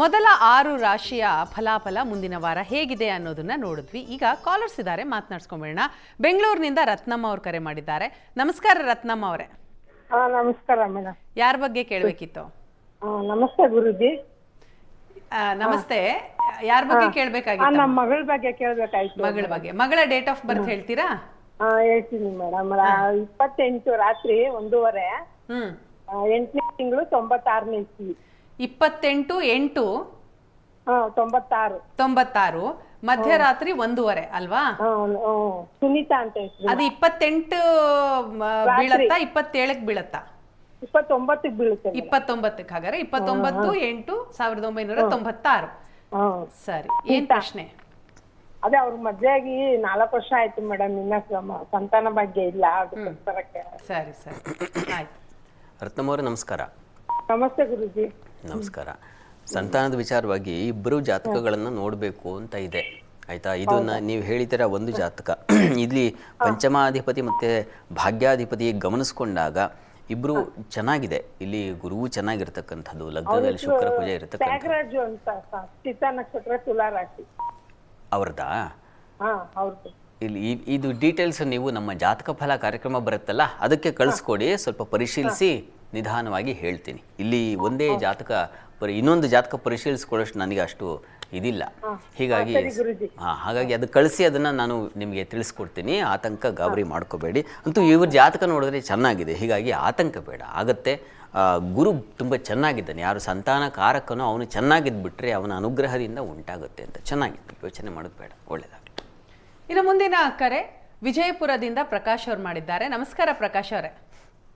ಮೊದಲ ಆರು ರಾಶಿಯ ಫಲಾಫಲ ಮುಂದಿನ ವಾರ ಹೇಗಿದೆ ಅನ್ನೋದನ್ನ ನೋಡಿದ್ವಿ. ಈಗ ಕಾಲರ್ಸ್ ಇದ್ದಾರೆ ಮಾತನಾಡ್ಸ್ಕೊಂಬಿಡೋಣ ಬೆಂಗಳೂರಿನಿಂದ ರತ್ನಮ್ಮ ಅವ್ರು ಕರೆ ಮಾಡಿದ್ದಾರೆ. ನಮಸ್ಕಾರ ರತ್ನಮ್ಮ ಅವರೇ. ನಮಸ್ಕಾರ ಮೇಡಮ್ ಯಾರ ಬಗ್ಗೆ ಕೇಳಬೇಕಿತ್ತು? ನಮಸ್ತೆ ಗುರುಜಿ. ನಮಸ್ತೆ. ಯಾರ ಬಗ್ಗೆ ಕೇಳಬೇಕಾಗಿತ್ತು? ನಮ್ಮ ಮಗಳ ಬಗ್ಗೆ ಕೇಳ್ಬೇಕಾಯ್ತು. ಮಗಳ ಬಗ್ಗೆ. ಮಗಳ ಡೇಟ್ ಆಫ್ ಬರ್ತ್ ಹೇಳ್ತೀರಾ? ಹೇಳ್ತೀನಿ ಮೇಡಮ್ ಇಪ್ಪತ್ತೆಂಟು ರಾತ್ರಿ ಒಂದೂವರೆ. ಎಂಟನೇ ತಿಂಗಳು ತೊಂಬತ್ತಾರನೇ ಇಸ್ವಿ. ಇಪ್ಪತ್ತೆಂಟು ಎಂಟು? ಹಾ ತೊಂಬತ್ತಾರು. ತೊಂಬತ್ತಾರು. ಮಧ್ಯರಾತ್ರಿ ಒಂದೂವರೆ ಅಲ್ವಾ. ಸುನೀತಾ ಅಂತ ಹೆಸರು ಅದು ಇಪ್ಪತ್ತೆಂಟು ಬೀಳತ್ತಾ? ಇಪ್ಪತ್ತೇಳಕ್ ಬೀಳತ್ತಾ? ಇಪ್ಪತ್ತೊಂಬತ್ತಕ್ಕೆ ಬೀಳುತ್ತೆ. ಇಪ್ಪತ್ತೊಂಬತ್ತಕ್ಕೆ ಹಾಗಾದ್ರೆ ಇಪ್ಪತ್ತೊಂಬತ್ತು ಎಂಟು ಸಾವಿರದ ಒಂಬೈನೂರ ತೊಂಬತ್ತಾರು. ಸರಿ. ಏನ್ ಪ್ರಶ್ನೆ? ಅದೇ ಅವ್ರ ಮದ್ವೆ ಆಗಿ ನಾಲ್ಕು ವರ್ಷ ಆಯ್ತು ಮೇಡಮ್. ಇನ್ನ ಸಂತಾನ ಬಗ್ಗೆ ಇಲ್ಲ. ಸರಿ ಸರಿ. ಆಯ್ತು. ರತ್ನಮ್ಮ ನಮಸ್ಕಾರ. ನಮಸ್ತೆ ಗುರುಜಿ. ನಮಸ್ಕಾರ. ಸಂತಾನದ ವಿಚಾರವಾಗಿ ಇಬ್ಬರು ಜಾತಕಗಳನ್ನು ನೋಡಬೇಕು ಅಂತ ಇದೆ. ಆಯ್ತಾ? ಇದನ್ನ ನೀವು ಹೇಳಿದ್ದೀರ ಒಂದು ಜಾತಕ. ಇಲ್ಲಿ ಪಂಚಮಾಧಿಪತಿ ಮತ್ತೆ ಭಾಗ್ಯಾಧಿಪತಿ ಗಮನಿಸ್ಕೊಂಡಾಗ ಇಬ್ರು ಚೆನ್ನಾಗಿದೆ. ಇಲ್ಲಿ ಗುರುವು ಚೆನ್ನಾಗಿರ್ತಕ್ಕಂಥದ್ದು ಲಗ್ನದಲ್ಲಿ ಶುಕ್ರ ಪೂಜೆ ಇರತಕ್ಕಂಥ ತ್ಯಾಗರಾಜು ಅಂತ ಸ- ಚಿತ್ತ ನಕ್ಷತ್ರ ತುಲಾ ರಾಶಿ ಅವ್ರದ್ದಾ. ಹೌದು ಇಲ್ಲಿ ಇದು ಡೀಟೇಲ್ಸ್ ನೀವು ನಮ್ಮ ಜಾತಕ ಫಲ ಕಾರ್ಯಕ್ರಮ ಬರುತ್ತಲ್ಲ ಅದಕ್ಕೆ ಕಳಿಸ್ಕೊಡಿ ಸ್ವಲ್ಪ ಪರಿಶೀಲಿಸಿ. ನಿಧಾನವಾಗಿ ಹೇಳ್ತೀನಿ. ಇಲ್ಲಿ ಒಂದೇ ಜಾತಕ ಇನ್ನೊಂದು ಜಾತಕ ಪರಿಶೀಲಿಸ್ಕೊಳ್ಳೋಷ್ಟು ನನಗೆ ಅಷ್ಟು ಇದಿಲ್ಲ. ಹೀಗಾಗಿ. ಹಾಂ ಹಾಗಾಗಿ ಅದು ಕಳಿಸಿ ಅದನ್ನು ನಾನು ನಿಮಗೆ ತಿಳಿಸ್ಕೊಡ್ತೀನಿ. ಆತಂಕ ಗಾಬರಿ ಮಾಡ್ಕೋಬೇಡಿ. ಅಂತೂ ಇವ್ರ ಜಾತಕ ನೋಡಿದ್ರೆ ಚೆನ್ನಾಗಿದೆ. ಹೀಗಾಗಿ ಆತಂಕ ಬೇಡ. ಆಗತ್ತೆ ಆ, ಗುರು ತುಂಬ ಚೆನ್ನಾಗಿದ್ದಾನೆ. ಯಾರು ಸಂತಾನ ಕಾರಕನೋ ಅವನು ಚೆನ್ನಾಗಿದ್ಬಿಟ್ರೆ ಅವನ ಅನುಗ್ರಹದಿಂದ ಉಂಟಾಗುತ್ತೆ ಅಂತ. ಚೆನ್ನಾಗಿತ್ತು ಯೋಚನೆ ಮಾಡೋದು ಬೇಡ. ಒಳ್ಳೆಯದಾಗಲಿ ಇನ್ನು ಮುಂದಿನ ಕರೆ ವಿಜಯಪುರದಿಂದ ಪ್ರಕಾಶ್ ಅವ್ರು ಮಾಡಿದ್ದಾರೆ. ನಮಸ್ಕಾರ ಪ್ರಕಾಶ್ ಅವರೇ.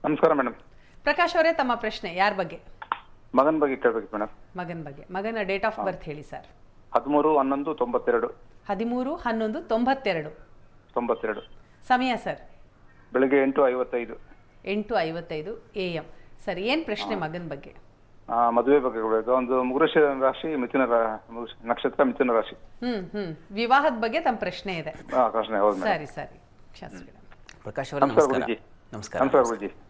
ನಮಸ್ಕಾರ ಮೇಡಮ್. ಪ್ರಕಾಶ್ ಅವರೇ ತಮ್ಮ ಪ್ರಶ್ನೆ ಯಾರ ಬಗ್ಗೆ? ಮಗನ ಬಗ್ಗೆ ಕೇಳಬೇಕು ಮೇಡಮ್. ಮಗನ ಬಗ್ಗೆ. ಮಗನ ಡೇಟ್ ಆಫ್ ಬರ್ತ್ ಹೇಳಿ ಸರ್ ಹದಿಮೂರು ಹನ್ನೊಂದು ತೊಂಬತ್ತೆರಡು. ಹದಿಮೂರು ಹನ್ನೊಂದು ತೊಂಬತ್ತೆರಡು. ತೊಂಬತ್ತೆರಡು. ಸಮಯ ಸರ್ ಬೆಳಿಗ್ಗೆ ಎಂಟು ಐವತ್ತೈದು. ಎಂಟು ಐವತ್ತೈದು ಎ ಎಂ. ಸರಿ ಏನು ಪ್ರಶ್ನೆ ಮಗನ ಬಗ್ಗೆ? ಆ, ಮದುವೆ ಬಗ್ಗೆ ಕೇಳಬೇಕು ಒಂದು ಮುಗುರಶ ರಾಶಿ ಮಿಥುನ ರಾ- ನಕ್ಷತ್ರ ಮಿಥುನ ರಾಶಿ. ಹ್ಮ್ ಹ್ಮ್. ವಿವಾಹದ ಬಗ್ಗೆ ತಮ್ಮ ಪ್ರಶ್ನೆ ಇದೆ. ಹೌದು ಮೇಡಮ್. ಸರಿ ಸರಿ. ಶಾಸ್ತ್ರಿಗಳೇ ಪ್ರಕಾಶ್ ಅವರೇ ನಮಸ್ಕಾರ ನಮಸ್ಕಾರ. ಗುರುಜಿ. ನಮಸ್ಕಾರ. ನಮಸ್ಕಾರ ಗುರುಜಿ.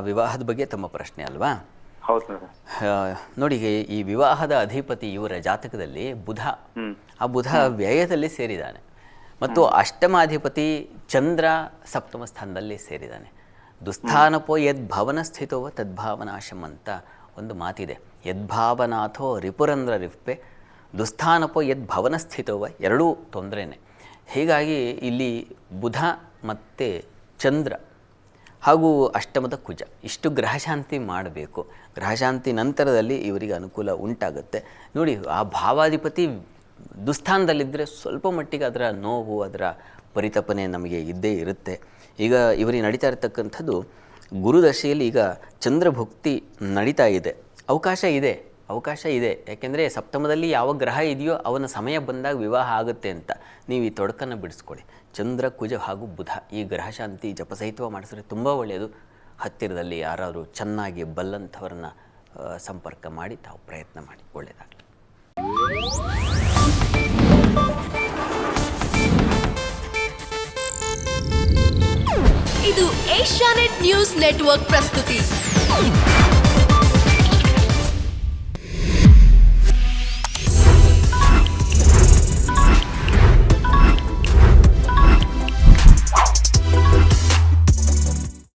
ವಿವಾಹದ ಬಗ್ಗೆ ತಮ್ಮ ಪ್ರಶ್ನೆ ಅಲ್ವಾ? ನೋಡಿ ಈ ವಿವಾಹದ ಅಧಿಪತಿ ಇವರ ಜಾತಕದಲ್ಲಿ ಬುಧ. ಆ ಬುಧ ವ್ಯಯದಲ್ಲಿ ಸೇರಿದ್ದಾನೆ. ಮತ್ತು ಅಷ್ಟಮಾಧಿಪತಿ ಚಂದ್ರ ಸಪ್ತಮ ಸ್ಥಾನದಲ್ಲಿ ಸೇರಿದ್ದಾನೆ. ದುಸ್ಥಾನಪೋ ಯದ್ ಭವನ ಸ್ಥಿತೋವ ತದ್ಭಾವನಾಶಂ ಅಂತ ಒಂದು ಮಾತಿದೆ. ಯದ್ಭಾವನಾಥೋ ರಿಪುರಂದ್ರ ರಿಪ್ಪೆ ದುಸ್ಥಾನಪೋ ಯದ್ಭವನ ಸ್ಥಿತೋವ ಎರಡೂ ತೊಂದರೆನೆ. ಹೀಗಾಗಿ ಇಲ್ಲಿ ಬುಧ ಮತ್ತು ಚಂದ್ರ ಹಾಗೂ ಅಷ್ಟಮದ ಕುಜ. ಇಷ್ಟು ಗ್ರಹಶಾಂತಿ ಮಾಡಬೇಕು. ಗ್ರಹಶಾಂತಿ ನಂತರದಲ್ಲಿ ಇವರಿಗೆ ಅನುಕೂಲ ಉಂಟಾಗುತ್ತೆ. ನೋಡಿ, ಆ ಭಾವಾಧಿಪತಿ ದುಸ್ಥಾನದಲ್ಲಿದ್ದರೆ ಸ್ವಲ್ಪ ಮಟ್ಟಿಗೆ ಅದರ ನೋವು, ಅದರ ಪರಿತಪನೆ ನಮಗೆ ಇದ್ದೇ ಇರುತ್ತೆ. ಈಗ ಇವರಿಗೆ ನಡೀತಾ ಇರತಕ್ಕಂಥದ್ದು ಗುರುದಶೆಯಲ್ಲಿ ಈಗ ಚಂದ್ರಭುಕ್ತಿ ನಡೀತಾ ಇದೆ. ಅವಕಾಶ ಇದೆ. ಅವಕಾಶ ಇದೆ. ಯಾಕೆಂದರೆ ಸಪ್ತಮದಲ್ಲಿ ಯಾವ ಗ್ರಹ ಇದೆಯೋ ಅವನ ಸಮಯ ಬಂದಾಗ ವಿವಾಹ ಆಗುತ್ತೆ ಅಂತ. ನೀವು ಈ ತೊಡಕನ್ನು ಬಿಡಿಸ್ಕೊಳ್ಳಿ. ಚಂದ್ರ, ಕುಜ ಹಾಗೂ ಬುಧ ಈ ಗ್ರಹಶಾಂತಿ ಜಪಸಹಿತವ ಮಾಡಿಸಿದ್ರೆ ತುಂಬ ಒಳ್ಳೆಯದು. ಹತ್ತಿರದಲ್ಲಿ ಯಾರಾದರೂ ಚೆನ್ನಾಗಿ ಬಲ್ಲಂಥವ್ರನ್ನ ಸಂಪರ್ಕ ಮಾಡಿ ತಾವು ಪ್ರಯತ್ನ ಮಾಡಿ. ಒಳ್ಳೆಯದಾಗಲಿ ಇದು ಏಷ್ಯಾನೆಟ್ ನ್ಯೂಸ್ ನೆಟ್ವರ್ಕ್ ಪ್ರಸ್ತುತಿ.